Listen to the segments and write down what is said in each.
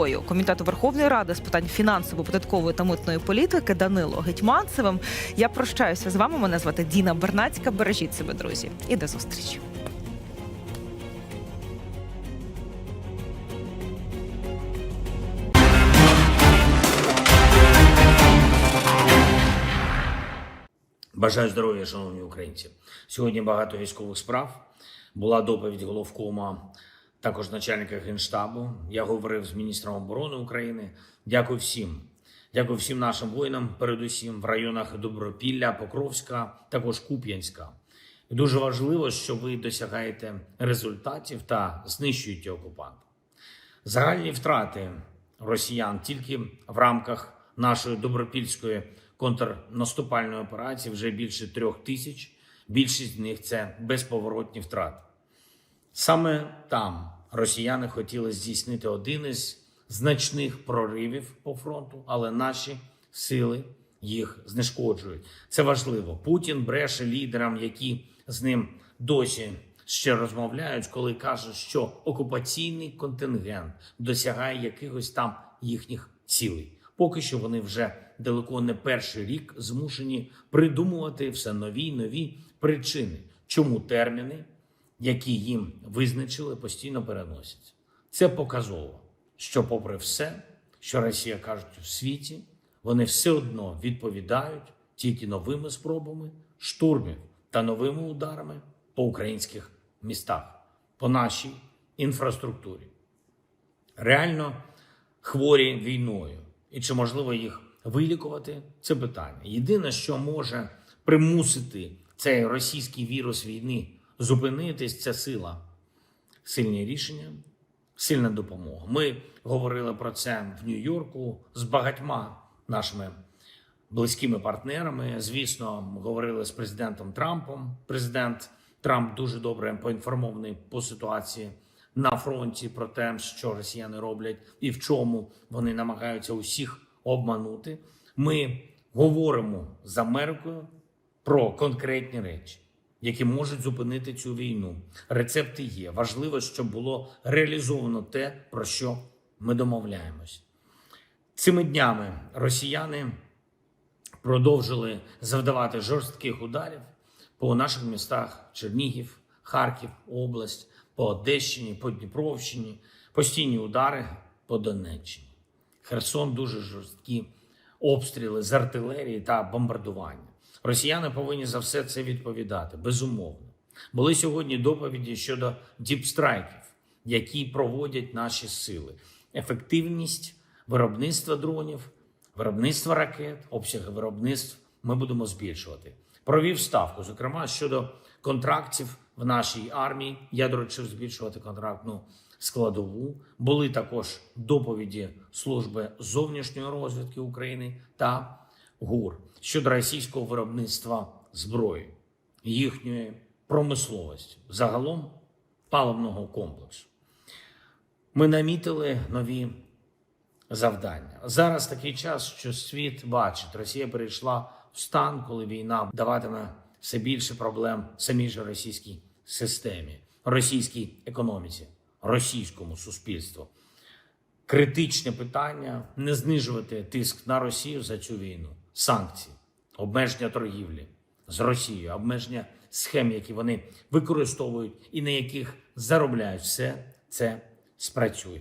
Комітету Верховної Ради з питань фінансово-податкової та митної політики Данило Гетьманцевим. Я прощаюся з вами. Мене звати Діна Бернацька. Бережіть себе, друзі, і до зустрічі. Бажаю здоров'я, шановні українці. Сьогодні багато військових справ. Була доповідь головкома, також начальника генштабу. Я говорив з міністром оборони України. Дякую всім. Дякую всім нашим воїнам, передусім в районах Добропілля, Покровська, також Куп'янська. Дуже важливо, що ви досягаєте результатів та знищуєте окупанта. Загальні втрати росіян тільки в рамках нашої добропільської контрнаступальної операції вже більше трьох тисяч. Більшість з них це безповоротні втрати. Саме там росіяни хотіли здійснити один із значних проривів по фронту, але наші сили їх знешкоджують. Це важливо. Путін бреше лідерам, які з ним досі ще розмовляють, коли кажуть, що окупаційний контингент досягає якихось там їхніх цілей. Поки що вони вже далеко не перший рік змушені придумувати все нові нові причини, чому терміни, які їм визначили, постійно переносяться. Це показово, що, попри все, що Росія кажуть у світі, вони все одно відповідають тільки новими спробами штурмів та новими ударами по українських містах, по нашій інфраструктурі. Реально хворі війною, і чи можливо їх вилікувати? Це питання. Єдине, що може примусити цей російський вірус війни зупинитись, це сила, сильні рішення, сильна допомога. Ми говорили про це в Нью-Йорку з багатьма нашими близькими партнерами. Звісно, говорили з президентом Трампом. Президент Трамп дуже добре поінформований по ситуації на фронті про те, що росіяни роблять і в чому вони намагаються усіх обманути. Ми говоримо з Америкою про конкретні речі, які можуть зупинити цю війну. Рецепти є. Важливо, щоб було реалізовано те, про що ми домовляємось. Цими днями росіяни продовжили завдавати жорстких ударів по наших містах Чернігів, Харків, область, по Одещині, по Дніпровщині, постійні удари по Донеччині. Херсон дуже жорсткі обстріли з артилерії та бомбардування. Росіяни повинні за все це відповідати, безумовно. Були сьогодні доповіді щодо діпстрайків, які проводять наші сили. Ефективність виробництва дронів, виробництва ракет, обсяги виробництв ми будемо збільшувати. Провів ставку, зокрема щодо контрактів в нашій армії. Я доручив збільшувати контрактну складову. Були також доповіді служби зовнішньої розвідки України та ГУР щодо російського виробництва зброї, їхньої промисловості, загалом паливного комплексу. Ми намітили нові завдання. Зараз такий час, що світ бачить, Росія перейшла в стан, коли війна даватиме все більше проблем самій же російській системі, російській економіці, російському суспільству. Критичне питання не знижувати тиск на Росію за цю війну, санкції, обмеження торгівлі з Росією, обмеження схем, які вони використовують і на яких заробляють, все це спрацює.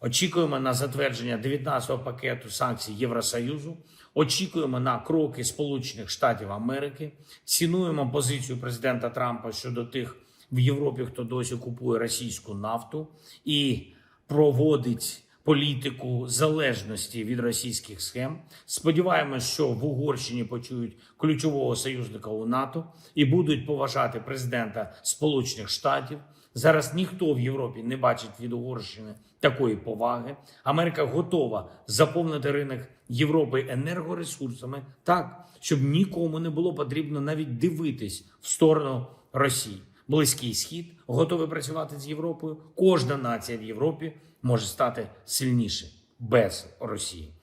Очікуємо на затвердження 19-го пакету санкцій Євросоюзу. Очікуємо на кроки Сполучених Штатів Америки. Цінуємо позицію президента Трампа щодо тих в Європі, хто досі купує російську нафту і проводить політику залежності від російських схем. Сподіваємось, що в Угорщині почують ключового союзника у НАТО і будуть поважати президента Сполучених Штатів. Зараз ніхто в Європі не бачить від Угорщини такої поваги. Америка готова заповнити ринок Європи енергоресурсами так, щоб нікому не було потрібно навіть дивитись в сторону Росії. Близький схід готовий працювати з Європою. Кожна нація в Європі може стати сильніше без Росії.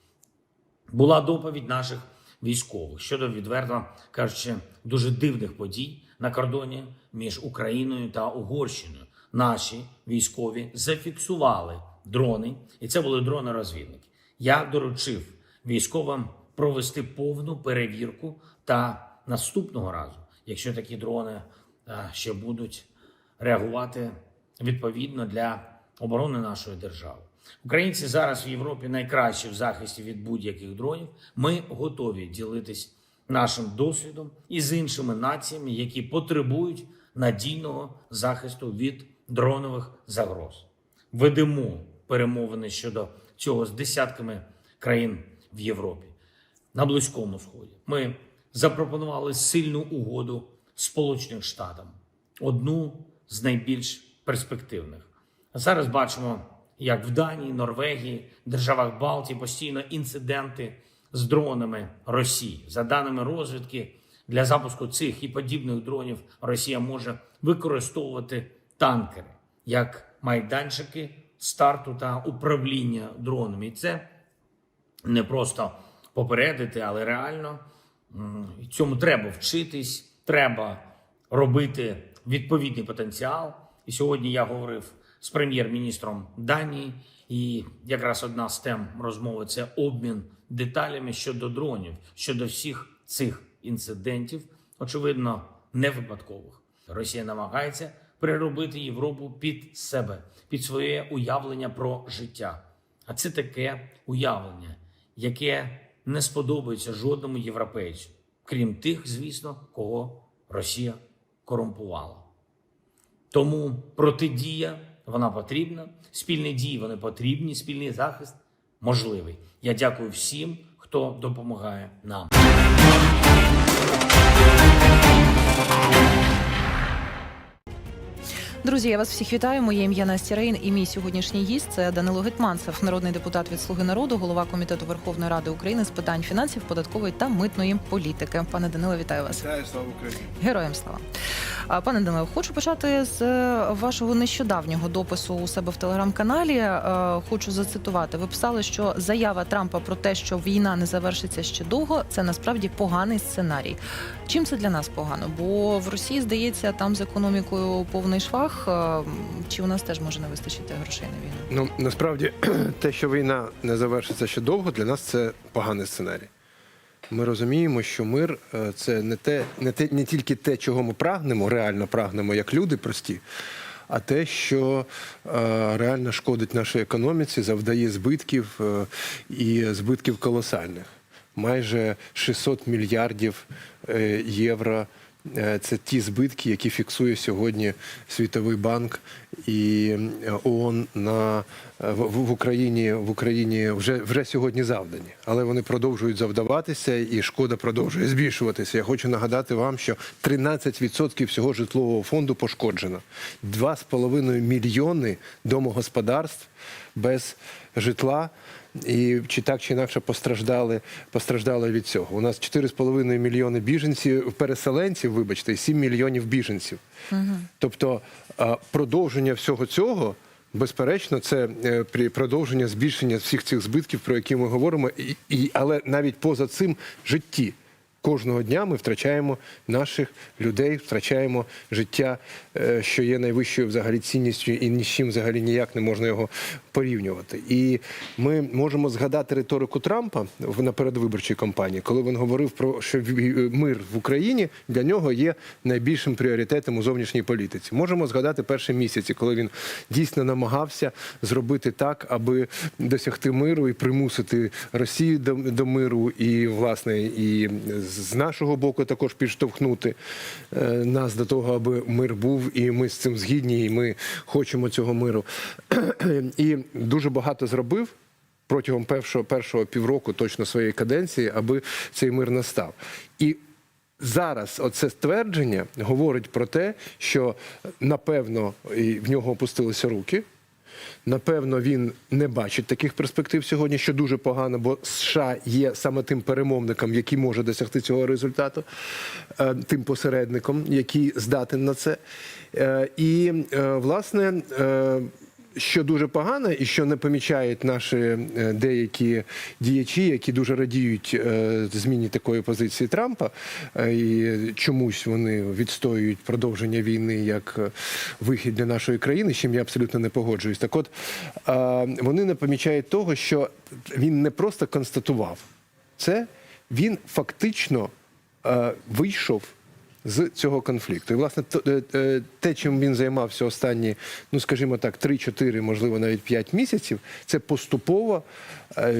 Була доповідь наших військових щодо відверто кажучи дуже дивних подій на кордоні між Україною та Угорщиною. Наші військові зафіксували дрони, і це були дрони-розвідники. Я доручив військовим провести повну перевірку та наступного разу, якщо такі дрони е, ще будуть реагувати відповідно для оборони нашої держави. Українці зараз в Європі найкращі в захисті від будь-яких дронів. Ми готові ділитись нашим досвідом і з іншими націями, які потребують надійного захисту від дронових загроз. Ведемо перемовини щодо цього з десятками країн в Європі на Близькому Сході. Ми запропонували сильну угоду Сполученим Штатам, одну з найбільш перспективних. Зараз бачимо, як в Данії, Норвегії, державах Балтії постійно інциденти з дронами Росії. За даними розвідки, для запуску цих і подібних дронів Росія може використовувати танкери як майданчики старту та управління дронами. І це не просто попередити, але реально цьому треба вчитись, треба робити відповідний потенціал. І сьогодні я говорив з прем'єр-міністром Данії, і якраз одна з тем розмови це обмін деталями щодо дронів, щодо всіх цих інцидентів, очевидно, не випадкових. Росія намагається переробити Європу під себе, під своє уявлення про життя. А це таке уявлення, яке не сподобається жодному європейцю, крім тих, звісно, кого Росія корумпувала. Тому протидія вона потрібна, спільні дії вони потрібні, спільний захист можливий. Я дякую всім, хто допомагає нам. Друзі, я вас всіх вітаю. Моє ім'я Настя Рейн і мій сьогоднішній гість це Данило Гетманцев, народний депутат від Слуги народу, голова комітету Верховної Ради України з питань фінансів, податкової та митної політики. Пане Данило, вітаю вас. Вітаю, слава Україні. Героям слава. Пане Данило, хочу почати з е, вашого нещодавнього допису у себе в телеграм-каналі. Е, Хочу зацитувати. Ви писали, що заява Трампа про те, що війна не завершиться ще довго, це насправді поганий сценарій. Чим це для нас погано? Бо в Росії здається, там з економікою повний швах. Е, Чи у нас теж може не вистачити грошей на війну? Ну насправді те, що війна не завершиться ще довго, для нас це поганий сценарій. Ми розуміємо, що мир е, це не те, не те, не тільки те, чого ми прагнемо, реально прагнемо, як люди прості, а те, що е, реально шкодить нашій економіці, завдає збитків е, і збитків колосальних. Майже 600 мільярдів євро. Е, Це ті збитки, які фіксує сьогодні Світовий банк і е, ООН на е, в, Україні в Україні вже вже сьогодні завдані, але вони продовжують завдаватися, і шкода продовжує збільшуватися. Я хочу нагадати вам, що 13% всього житлового фонду пошкоджено. 2,5 мільйони домогосподарств без житла. І чи так чи інакше постраждали, постраждали від цього. У нас 4,5 мільйони біженців, переселенців, вибачте, і 7 мільйонів біженців. Тобто продовження всього цього, безперечно, це е, продовження збільшення всіх цих збитків, про які ми говоримо, і, і, але навіть поза цим житті. Кожного дня ми втрачаємо наших людей, втрачаємо життя, е, що є найвищою взагалі цінністю, і ні з чим взагалі ніяк не можна його порівнювати. І ми можемо згадати риторику Трампа на передвиборчій кампанії, коли він говорив про що ві- мир в Україні для нього є найбільшим пріоритетом у зовнішній політиці. Можемо згадати перші місяці, коли він дійсно намагався зробити так, аби досягти миру і примусити Росію до, до миру, і власне і з нашого боку також підштовхнути е, нас до того, аби мир був, і ми з цим згідні, і ми хочемо цього миру. І дуже багато зробив. Протягом першого першого півроку точно своєї каденції, аби цей мир настав. І зараз оце ствердження говорить про те, що напевно в нього опустилися руки. Напевно, він не бачить таких перспектив сьогодні, що дуже погано, бо США є саме тим перемовником, який може досягти цього результату, е, тим посередником, який здатен на це. Е, І, е, власне, що дуже погано, і що не помічають наші е, деякі діячі, які дуже радіють е, зміні такої позиції Трампа, е, і чомусь вони відстоюють продовження війни як вихід для нашої країни, з чим я абсолютно не погоджуюсь. Так от вони не помічають того, що він не просто констатував це, він фактично вийшов з цього конфлікту. І, власне, е, е, те, чим він займався останні, ну скажімо так, 3-4, можливо, навіть 5 місяців, це поступово е,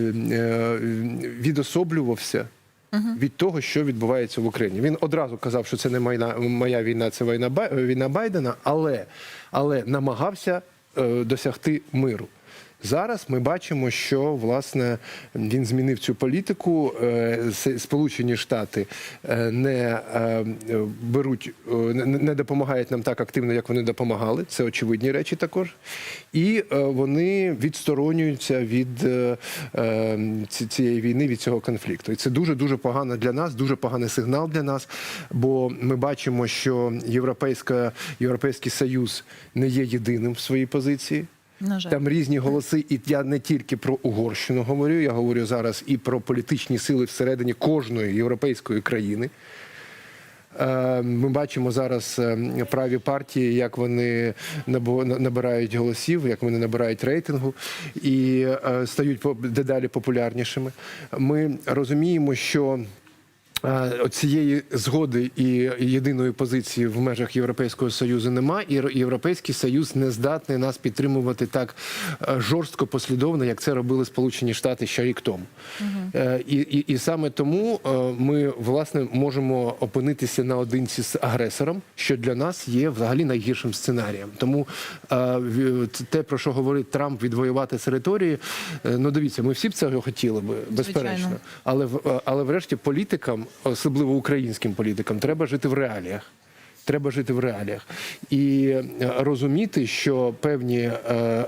відособлювався. Від того, що відбувається в Україні, він одразу казав, що це не моя, моя війна, це війна, війна Байдена, але, але намагався е, досягти миру. Зараз ми бачимо, що власне він змінив цю політику. Е, Сполучені Штати е, не е, беруть, не допомагають нам так активно, як вони допомагали. Це очевидні речі також. І вони відсторонюються від ці- цієї війни, від цього конфлікту. І це дуже дуже погано для нас, дуже поганий сигнал для нас. Бо ми бачимо, що Європейська Європейський Союз не є єдиним в своїй позиції. На жаль. Там різні голоси, і я не тільки про Угорщину говорю, я говорю зараз і про політичні сили всередині кожної європейської країни. Е, Ми бачимо зараз е, праві партії, як вони набирають голосів, як вони набирають рейтингу і е, стають дедалі популярнішими. Ми розуміємо, що цієї згоди і єдиної позиції в межах Європейського союзу нема, і Європейський Союз не здатний нас підтримувати так е, жорстко послідовно, як це робили Сполучені Штати ще рік тому. Е, І, і, і саме тому е, ми власне можемо опинитися наодинці з агресором, що для нас є взагалі найгіршим сценарієм. Тому е, те, про що говорить Трамп, відвоювати території, е, ну дивіться, ми всі б цього хотіли би, безперечно. Звичайно. Але але врешті політикам, особливо українським політикам, треба жити в реаліях. Треба жити в реаліях і е, розуміти, що певні е,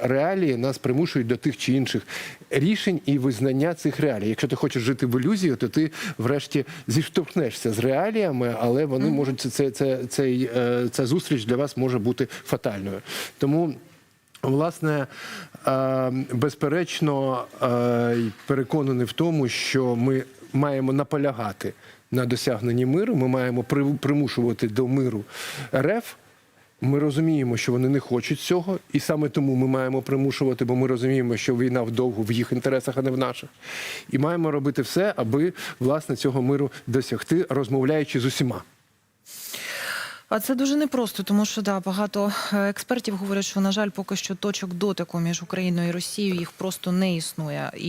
реалії нас примушують до тих чи інших рішень і визнання цих реалій. Якщо ти хочеш жити в ілюзії, то ти врешті зіштовхнешся з реаліями, але вони можуть це, це, це, е, ця зустріч для вас може бути фатальною. Тому. Власне, безперечно, переконаний в тому, що ми маємо наполягати на досягненні миру. Ми маємо примушувати до миру РФ. Ми розуміємо, що вони не хочуть цього, і саме тому ми маємо примушувати, бо ми розуміємо, що війна вдовго в їх інтересах, а не в наших. І маємо робити все, аби власне цього миру досягти, розмовляючи з усіма. А це дуже непросто, тому що да, багато е, експертів говорять, що на жаль, поки що точок дотику між Україною і Росією їх просто не існує. І